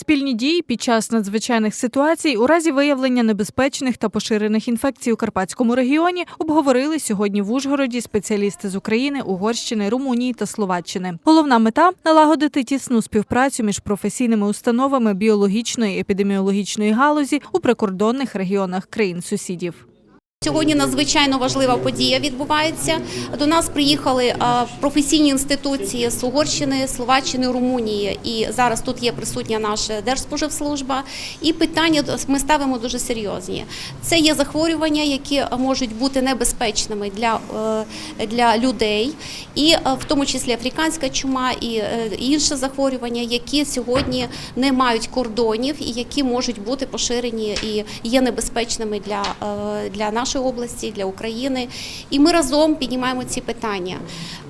Спільні дії під час надзвичайних ситуацій у разі виявлення небезпечних та поширених інфекцій у Карпатському регіоні обговорили сьогодні в Ужгороді спеціалісти з України, Угорщини, Румунії та Словаччини. Головна мета налагодити тісну співпрацю між професійними установами біологічної і епідеміологічної галузі у прикордонних регіонах країн сусідів. Сьогодні надзвичайно важлива подія відбувається. До нас приїхали професійні інституції з Угорщини, Словаччини, Румунії. І зараз тут є присутня наша Держспоживслужба. І питання ми ставимо дуже серйозні. Це є захворювання, які можуть бути небезпечними для, е, для людей, і е, в тому числі африканська чума і е, інші захворювання, які сьогодні не мають кордонів і які можуть бути поширені і є небезпечними для, для нашої області, для України. І ми разом піднімаємо ці питання.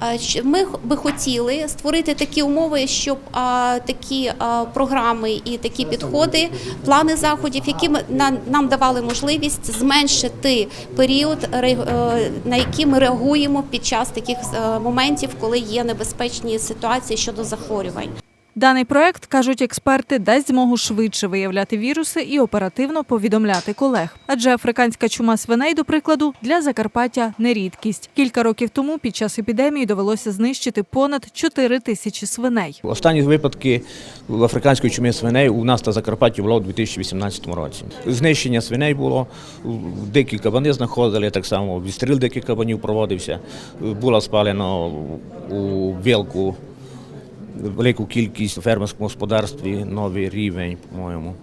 Е, Ми би хотіли створити такі умови, щоб такі програми і такі підходи, плани заходів, які нам давали можливість зменшити період, е, на який ми реагуємо під час таких е, моментів, коли є небезпечні ситуації щодо захворювань. Даний проект, кажуть експерти, дасть змогу швидше виявляти віруси і оперативно повідомляти колег. Адже африканська чума свиней, до прикладу, для Закарпаття не рідкість. Кілька років тому під час епідемії довелося знищити понад 4 тисячі свиней. Останні випадки африканської чуми свиней у нас на Закарпатті було у 2018 році. Знищення свиней було, дикі кабани знаходили, так само відстріл диких кабанів проводився. Було спалено у вілку велику кількість у фермерському господарстві, новий рівень, по-моєму.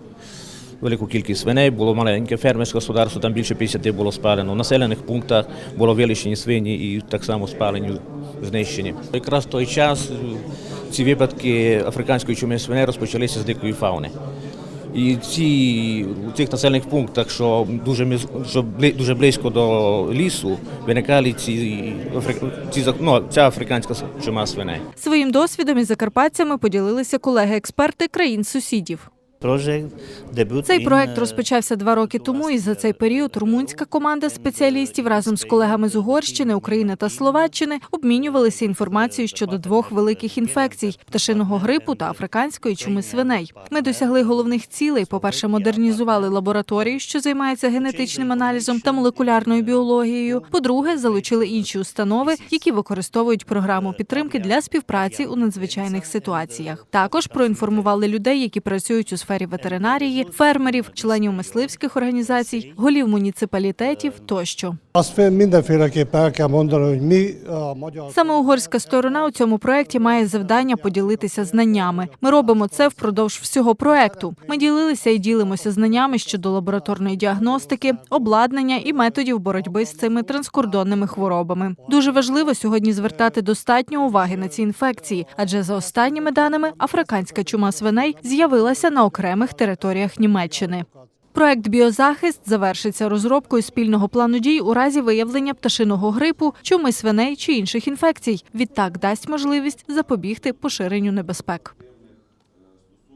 Велику кількість свиней, було маленьке фермерське господарство, там більше 50 було спалено. В населених пунктах було вилічені свині і так само спалені, знищені. Якраз в той час ці випадки африканської чуми свиней розпочалися з дикої фауни. І ці у цих населених пунктах, що дуже що дуже близько до лісу, виникали ці, ці ну, ця африканська чума свиней. Своїм досвідом із закарпатцями поділилися колеги-експерти країн сусідів. Цей проект розпочався два роки тому, і за цей період румунська команда спеціалістів разом з колегами з Угорщини, України та Словаччини обмінювалися інформацією щодо двох великих інфекцій пташиного грипу та африканської чуми свиней. Ми досягли головних цілей. По перше, модернізували лабораторію, що займається генетичним аналізом та молекулярною біологією. По-друге, залучили інші установи, які використовують програму підтримки для співпраці у надзвичайних ситуаціях. Також проінформували людей, які працюють у сфері ветеринарії, фермерів, членів мисливських організацій, голів муніципалітетів тощо. Саме угорська сторона у цьому проєкті має завдання поділитися знаннями. Ми робимо це впродовж всього проекту. Ми ділилися і ділимося знаннями щодо лабораторної діагностики, обладнання і методів боротьби з цими транскордонними хворобами. Дуже важливо сьогодні звертати достатньо уваги на ці інфекції, адже за останніми даними африканська чума свиней з'явилася на окремих територіях Німеччини. Проект Біозахист завершиться розробкою спільного плану дій у разі виявлення пташиного грипу, чуми свиней чи інших інфекцій. Відтак дасть можливість запобігти поширенню небезпек.